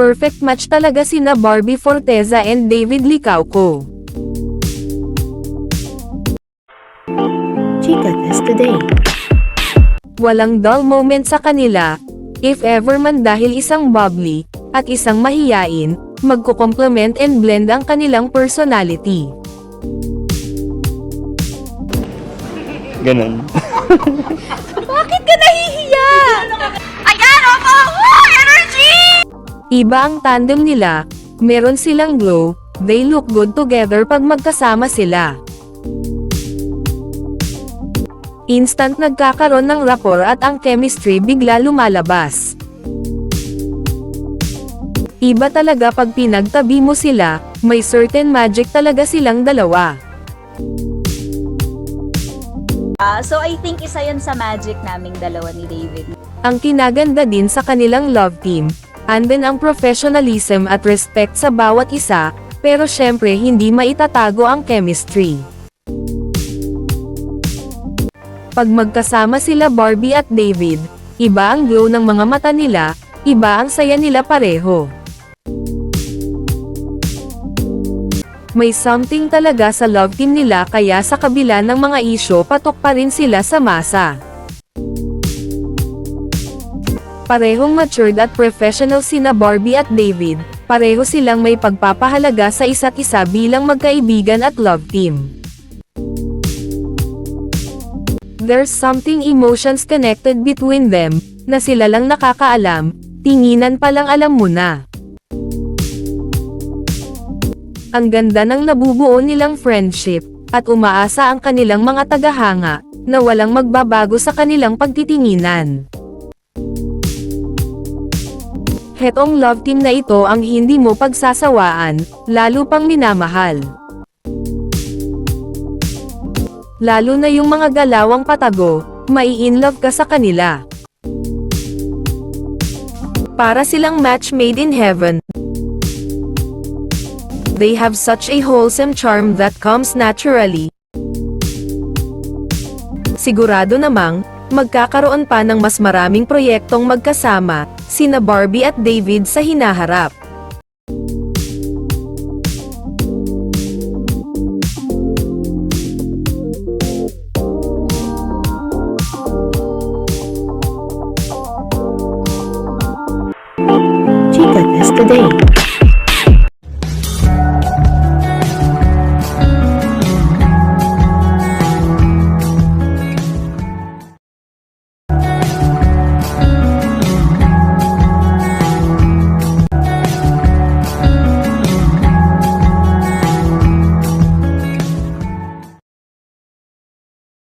Perfect match talaga sina Barbie Forteza and David Licauco. Chica Test Today. Walang dull moment sa kanila, if ever man dahil isang bubbly, at isang mahiyain, magko-complement and blend ang kanilang personality. Ganun. Bakit ka nahihiya? Iba ang tandem nila, meron silang glow, they look good together pag magkasama sila. Instant nagkakaroon ng rapport at ang chemistry bigla lumalabas. Iba talaga pag pinagtabi mo sila, may certain magic talaga silang dalawa. Ah, so I think isa yan sa magic naming dalawa ni David. Ang kinaganda din sa kanilang love team, andin ang professionalism at respect sa bawat isa, pero syempre hindi maitatago ang chemistry. Pag magkasama sila Barbie at David, iba ang glow ng mga mata nila, iba ang saya nila pareho. May something talaga sa love team nila kaya sa kabila ng mga isyo patok pa rin sila sa masa. Parehong matured at professional sina Barbie at David, pareho silang may pagpapahalaga sa isa't isa bilang magkaibigan at love team. There's something emotions connected between them, na sila lang nakakaalam, tinginan pa lang alam mo na. Ang ganda ng nabubuo nilang friendship, at umaasa ang kanilang mga tagahanga, na walang magbabago sa kanilang pagtitinginan. Hetong love team na ito ang hindi mo pagsasawaan, lalo pang minamahal. Lalo na yung mga galawang patago, mai-inlove ka sa kanila. Para silang match made in heaven. They have such a wholesome charm that comes naturally. Sigurado namang, magkakaroon pa ng mas maraming proyektong magkasama, sina Barbie at David sa hinaharap. Chica Test Today.